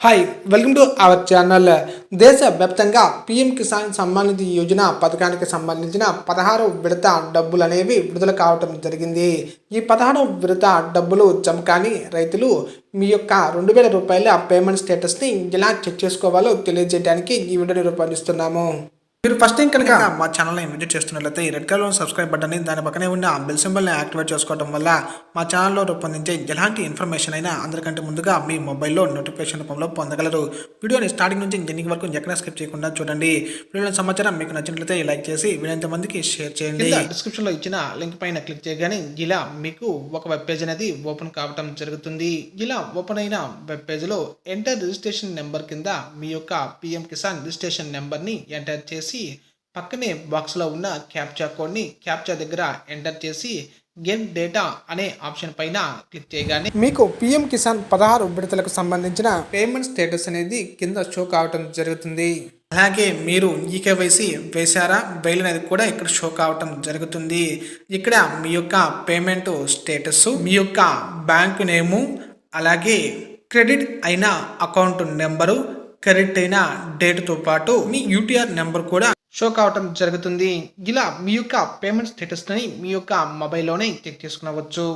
Hi welcome to our channel దేశవ్యాప్తంగా PM Kisan Samman Nidhi Yojana పథకానికి సంబంధించిన పదహారు విడత డబ్బులు అనేవి విడుదల కావటం జరిగింది. ఈ పదహారు విడత డబ్బులు జమ కాని రైతులు మీ యొక్క రెండు వేల రూపాయల పేమెంట్ స్టేటస్ని ఎలా చెక్ చేసుకోవాలో తెలియజేయడానికి ఈ వీడియోని రూపొందిస్తున్నాము. మీరు ఫస్ట్ టైం కనుక మా ఛానల్ని విజిట్ చేస్తున్నట్లయితే ఈ రెడ్ కలర్ సబ్స్క్రైబ్ బటన్ని దాని పక్కనే ఉన్న బెల్ సింబల్ని యాక్టివేట్ చేసుకోవడం వల్ల మా ఛానల్లో రూపొందించే ఎలాంటి ఇన్ఫర్మేషన్ అయినా అందరికంటే ముందుగా మీ మొబైల్లో నోటిఫికేషన్ రూపంలో పొందగలరు. వీడియోని స్టార్టింగ్ నుంచి ఎండింగ్ వరకు ఎక్కడ స్కిప్ చేయకుండా చూడండి. వీడియోని సమాచారం మీకు నచ్చినట్లయితే లైక్ చేసి వీలైనంత మందికి షేర్ చేయండి. డిస్క్రిప్షన్లో ఇచ్చిన లింక్ పైన క్లిక్ చేయగానే ఇలా మీకు ఒక వెబ్ పేజ్ అనేది ఓపెన్ కావటం జరుగుతుంది. ఇలా ఓపెన్ అయిన వెబ్ పేజ్లో ఎంటర్ రిజిస్ట్రేషన్ నెంబర్ కింద మీ యొక్క పిఎం కిసాన్ రిజిస్ట్రేషన్ నెంబర్ని ఎంటర్ చేసి పక్కనే బాక్స్లో ఉన్న క్యాప్చా కోడ్ని క్యాప్చా దగ్గర ఎంటర్ చేసి గెట్ డేటా అనే ఆప్షన్ పైన క్లిక్ చేయగానే మీకు పిఎం కిసాన్ పదహారు విడతలకు సంబంధించిన పేమెంట్ స్టేటస్ అనేది కింద షో కావటం జరుగుతుంది. అలాగే మీరు ఈకేవైసీ వేశారా? వేయలేనది కూడా ఇక్కడ షో కావటం జరుగుతుంది. ఇక్కడ మీ యొక్క పేమెంట్ స్టేటస్ మీ యొక్క బ్యాంకు నేము అలాగే క్రెడిట్ అయిన అకౌంట్ నెంబరు కరెక్ట్ అయిన డేట్తో పాటు మీ యూటీఆర్ నెంబర్ కూడా షో కావటం జరుగుతుంది. ఇలా మీ యొక్క పేమెంట్ స్టేటస్ని మీ యొక్క మొబైల్లోనే చెక్ చేసుకునవచ్చు.